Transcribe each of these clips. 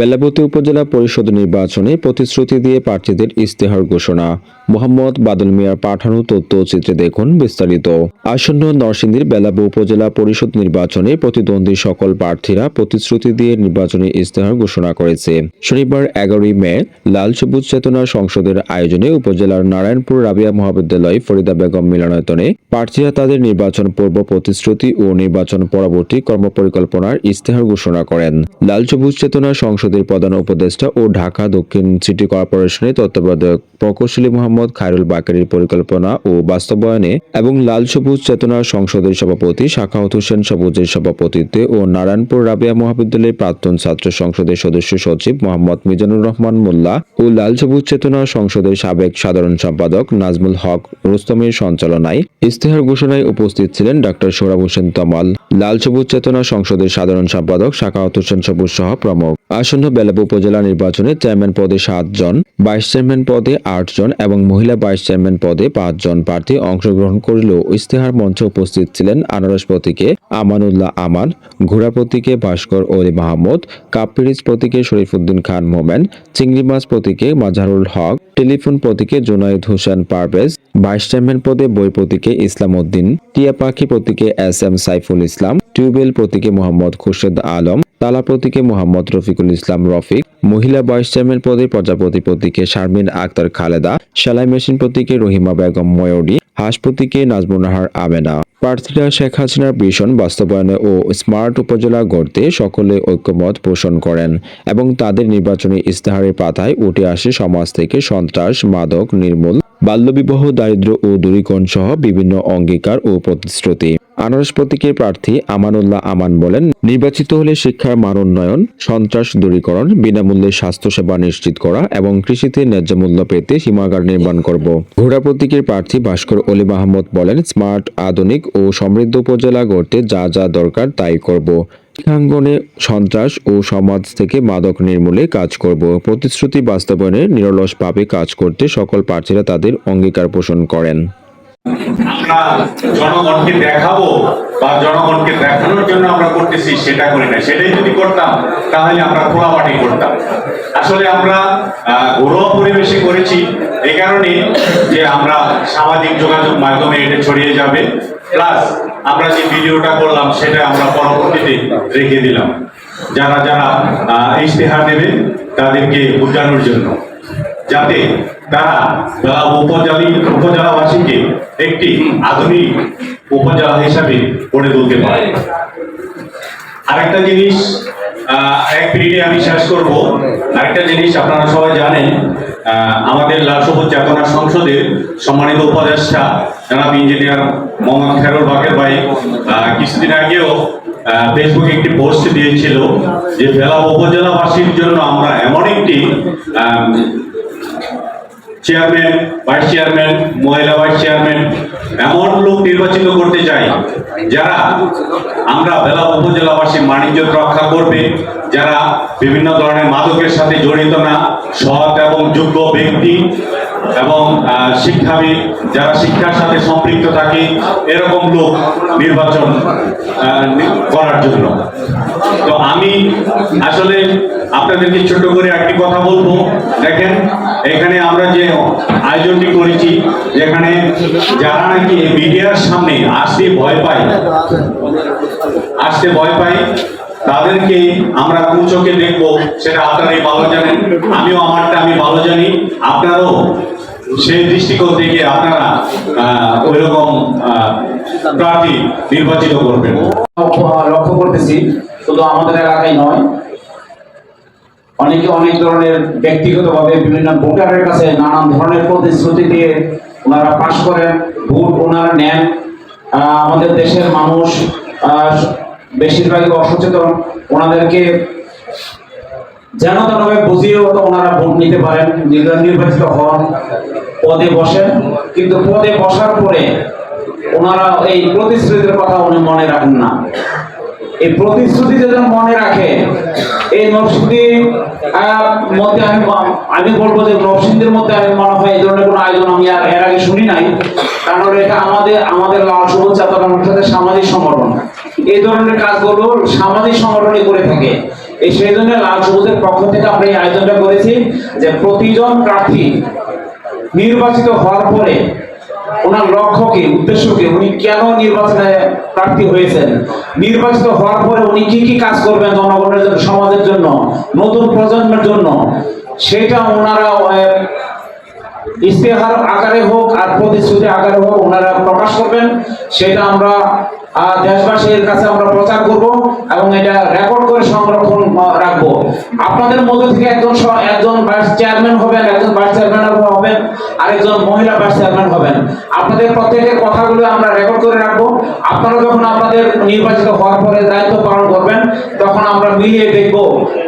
বেলাবতী উপজেলা পরিষদ নির্বাচনে প্রতিশ্রুতি দিয়ে প্রার্থীদের ইস্তেহার ঘোষণা। মোহাম্মদ বাদল মিয়ার পাঠানো তথ্যচিত্রে দেখুন বিস্তারিত। আসন্ন নরসিংদীর বেলাবু উপজেলা পরিষদ নির্বাচনে প্রতিদ্বন্দ্বী সকল প্রার্থীরা প্রতিশ্রুতি দিয়ে নির্বাচনী ইস্তেহার ঘোষণা করেছে। শনিবার এগারোই মে, লাল সবুজ চেতনা সংসদের আয়োজনে উপজেলার নারায়ণপুর রাবিয়া মহাবিদ্যালয়, ফরিদা বেগম মিলনায়তনে প্রার্থীরা তাদের নির্বাচন পূর্ব প্রতিশ্রুতি ও নির্বাচন পরবর্তী কর্মপরিকল্পনার ইস্তেহার ঘোষণা করেন। লাল সবুজ চেতনা সংসদের প্রধান উপদেষ্টা ও ঢাকা দক্ষিণ সিটি কর্পোরেশনের তত্ত্বাবধায়ক প্রকৌশলী মোহাম্মদ খায়রুল বাকারির পরিকল্পনা ও বাস্তবায়নে এবং লাল সবুজ চেতনা সংসদের সভাপতি শাখাউত হোসেন সবুজের সভাপতিত্বে ও নারায়ণপুর রাবিয়া মহাবিদ্যালয়ের প্রাক্তন ছাত্র সংসদের সদস্য সচিব মোহাম্মদ মিজানুর রহমান মোল্লা ও লাল সবুজ চেতনা সংসদের সাবেক সাধারণ সম্পাদক নাজমুল হক রুস্তমের সঞ্চালনায় ইস্তেহার ঘোষণায় উপস্থিত ছিলেন ডক্টর সোহরাব হোসেন তমাল। লাল সবুজ চেতনা সংসদের সাধারণ সম্পাদক শাখাওয়াত হোসেন সবুজ সহ প্রমুখ। আসন্ন বেলাবু উপজেলা নির্বাচনে চেয়ারম্যান পদে সাতজন, ভাইস চেয়ারম্যান পদে আটজন এবং মহিলা ভাইস চেয়ারম্যান পদে পাঁচজন প্রার্থী অংশগ্রহণ করলেও ইস্তেহার মঞ্চে উপস্থিত ছিলেন আনারস প্রতীকে আমানুল্লাহ আমান, ঘোড়া প্রতীকে ভাস্কর ওলি মাহমুদ কাপিরিজ প্রতীকে শরীফুদ্দিন খান মোমেন, চিংড়ি মাছ প্রতীকে মাজারুল হক, টেলিফোন প্রতীকে জুনাইদ হোসেন পারভেজ, ভাইস চেয়ারম্যান পদে বই প্রতীকে ইসলাম উদ্দিন, টিয়া পাখি প্রতীকে S M Saiful Islam, tubewell প্রতীকে মোহাম্মদ খুরশেদ আলম, তালা প্রতীকে মোহাম্মদ রফিকুল ইসলাম রফিক, মহিলা ভাইস চেয়ারম্যান পদে প্রজাপতি প্রতীকে শারমিন আক্তার খালেদা, সেলাই মেশিন প্রতীকে রহিমা বেগম ময়ূরী, হাঁস প্রতীকে নাজমুন নাহার আমেনা। প্রার্থীরা শেখ হাসিনার ভীষণ বাস্তবায়নে ও স্মার্ট উপজেলা গড়তে সকলে ঐক্যমত পোষণ করেন এবং তাদের নির্বাচনী ইস্তেহারের পাতায় উঠে আসে সমাজ থেকে সন্ত্রাস, মাদক, নির্মূল বাল্যবিবাহ দারিদ্র ও দূরীকরণ সহ বিভিন্ন অঙ্গীকার ও প্রতিশ্রুতি। আনারস প্রতীকের প্রার্থী আমানুল্লাহ আমান বলেন, নির্বাচিত হলে শিক্ষার মান উন্নয়ন, সন্ত্রাস দূরীকরণ, বিনামূল্যে স্বাস্থ্যসেবা নিশ্চিত করা এবং কৃষিতে ন্যায্য মূল্য পেতে সীমাগার নির্মাণ করব। ঘোড়া প্রতীকের প্রার্থী ভাস্কর অলি মাহমুদ বলেন, স্মার্ট, আধুনিক ও সমৃদ্ধ উপজেলা গড়তে যা যা দরকার তাই করব। শিক্ষাঙ্গনে সন্ত্রাস ও সমাজ থেকে মাদক নির্মূলে কাজ করব। প্রতিশ্রুতি বাস্তবায়নে নিরলসভাবে কাজ করতে সকল প্রার্থীরা তাদের অঙ্গীকার পোষণ করেন। আমরা জনগণকে দেখাবো বা জনগণকে দেখানোর জন্য আমরা করতেছি, সেটা করি না। সেটাই যদি করতাম, তাহলে আমরা খোলামাটি করতাম। আসলে আমরা ঘরোয়া পরিবেশে করেছি এই কারণে যে আমরা সামাজিক যোগাযোগ মাধ্যমে এটা ছড়িয়ে যাবে। প্লাস আমরা যে ভিডিওটা করলাম, সেটা আমরা পরবর্তীতে রেখে দিলাম। যারা যারা ইশতেহার দেবে, তাদেরকে বোঝানোর জন্য। যাতে তারা বেলা উপজেলা উপজেলাবাসীকে একটি আধুনিক উপজেলা হিসাবে গড়ে তুলতে পারে। আরেকটা জিনিস এক মিনিটে আমি শেষ করব। আরেকটা জিনিস আপনারা সবাই জানেন আমাদের লাল সবুজ চেতনা সংসদের সম্মানিত উপদেষ্টা জনাব ইঞ্জিনিয়ার মোহাম্মদ খেরুল বাকের ভাই কিছুদিন আগেও ফেসবুকে একটি পোস্ট দিয়েছিল যে বেলা উপজেলাবাসীর জন্য আমরা এমন একটি চেয়ারম্যান ভাইস চেয়ারম্যান মহিলা ভাইস চেয়ারম্যান এমন লোক নির্বাচিত করতে চাই যারা আমরা বেলা উপজেলাবাসীর বাণিজ্য রক্ষা করবে যারা বিভিন্ন ধরনের মাদকের সাথে জড়িত না, সৎ এবং যোগ্য ব্যক্তি এবং শিক্ষাবিদ যারা শিক্ষার সাথে সম্পৃক্ত থাকে, এরকম লোক নির্বাচন করার জন্য। তো আমি আসলে আপনাদেরকে ছোট করে একটি কথা বলব। দেখেন, এখানে আমরা যে আয়োজনটি করেছি, যেখানে যারা নাকি মিডিয়ার সামনে আসতে ভয় পায়, আসতে ভয় পাই তাদেরকে আমরা কোন চোখে দেখব সেটা আপনারাই ভালো জানেন। আমিও আমারটা আমি ভালো জানি। আপনারাও সেই দৃষ্টিকোণ থেকে আপনারা আহ, ওইরকম আহ, প্রার্থী নির্বাচিত করবেন। লক্ষ্য করতেছি শুধু আমাদের এলাকায় নয় অনেকে অনেক ধরনের ব্যক্তিগতভাবে বিভিন্ন ভোটারের কাছে নানান ধরনের প্রতিশ্রুতি দিয়ে ওনারা পাশ করেন ভোট ওনারা নেন। আমাদের দেশের মানুষ বেশিরভাগই অসচেতন। ওনাদেরকে যেন তেনভাবে বুঝিয়েও তো ওনারা ভোট নিতে পারেন নির্বা- নির্বাচিত হন, পদে বসেন। কিন্তু পদে বসার পরে ওনারা এই প্রতিশ্রুতির কথা উনি মনে রাখেন না। এই প্রতিশ্রুতি যদি মনে রাখে, এই নরসিংদী মধ্যে আমি আমি বলব যে নরসিংদীর মধ্যে আমি মনে হয় এই ধরনের কোনো আয়োজন আমি আর এর আগে শুনি নাই, কারণ এটা আমাদের আমাদের লাল সবুজ চেতনার সাথে সামাজিক সংগঠন। এই ধরনের কাজগুলো সামাজিক সংগঠনই করে থাকে। এই সেই জন্য লাল সবুজের পক্ষ থেকে আমরা এই আয়োজনটা করেছি যে প্রতিজন প্রার্থী নির্বাচিত হওয়ার পরে ওনার লক্ষ্য কি উদ্দেশ্য কি উনি কেন নির্বাচনে প্রার্থী হয়েছেন? নির্বাচিত হওয়ার পরে উনি কি কি কাজ করবেন জনগণের জন্য, সমাজের জন্য, নতুন প্রজন্মের জন্য? সেটা ওনারা আহ, ইস্তেহার আকারে হোক আর প্রতিশ্রুতি আকারে হোক ওনারা প্রকাশ করবেন। সেটা আমরা দেশবাসীর কাছে আমরা প্রচার করব এবং এটা রেকর্ড করে সংরক্ষণ রাখব। আপনাদের মধ্যে থেকে একজন একজন ভাইস চেয়ারম্যান হবেন একজন ভাইস চেয়ারম্যান হবেন আরেকজন মহিলা ভাইস চেয়ারম্যান হবেন। আপনাদের প্রত্যেকের কথাগুলো আমরা রেকর্ড করে রাখব। আপনারা যখন আপনাদের নির্বাচিত হওয়ার পরে দায়িত্ব পালন করবেন তখন আমরা মিলিয়ে দেখব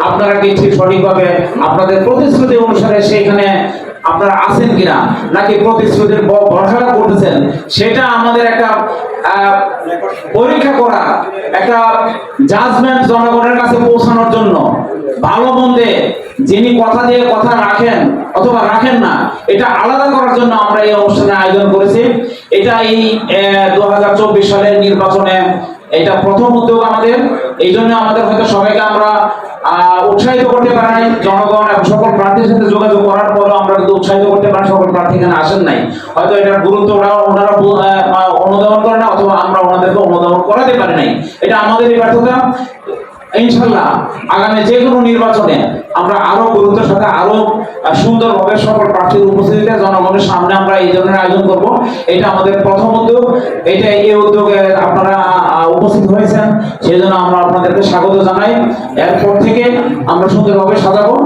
আপনারা কি ঠিক সঠিকভাবে আপনাদের প্রতিশ্রুতি অনুসারে সেইখানে আপনারা আছেন কিনা, নাকি প্রতিশ্রুতির বরখালাপ করতেছেন, সেটা আমাদের একটা পরীক্ষা করা, একটা জাজমেন্ট জনগণের কাছে পৌঁছানোর জন্য। ভালো মন্দে যিনি কথা দিয়ে কথা রাখেন, অথবা রাখেন না, এটা আলাদা করার জন্য আমরা এই অনুষ্ঠানের আয়োজন করেছি। এটা এই দু হাজার চব্বিশ সালের নির্বাচনে এটা প্রথম উদ্যোগ আমাদের। এই জন্য আমাদের হয়তো সবাইকে আমরা উৎসাহিত করতে পারেন জনগণ এবং সকল প্রার্থীর সাথে যোগাযোগ করার পরও আমরা কিন্তু উৎসাহিত করতে পারি, সকল প্রার্থী এখানে আসেন নাই। হয়তো এটার গুরুত্ব ওরা ওনারা অনুধাবন করে না, অথবা আমরা ওনাদেরকে অনুধাবন করাতে পারি নাই। এটা আমাদের ব্যর্থতা। ইনশাল্লাহ আগামী যে কোনো নির্বাচনে আমরা আরও গুরুত্বের সাথে আরও সুন্দরভাবে সকল প্রার্থীর উপস্থিতিতে জনগণের সামনে আমরা এই ধরনের আয়োজন করব। এটা আমাদের প্রথম উদ্যোগ। এটা এই উদ্যোগে আপনারা উপস্থিত হয়েছেন। সেই জন্য আমরা আপনাদেরকে স্বাগত জানাই। এরপর থেকে আমরা সুন্দরভাবে সাজাবো।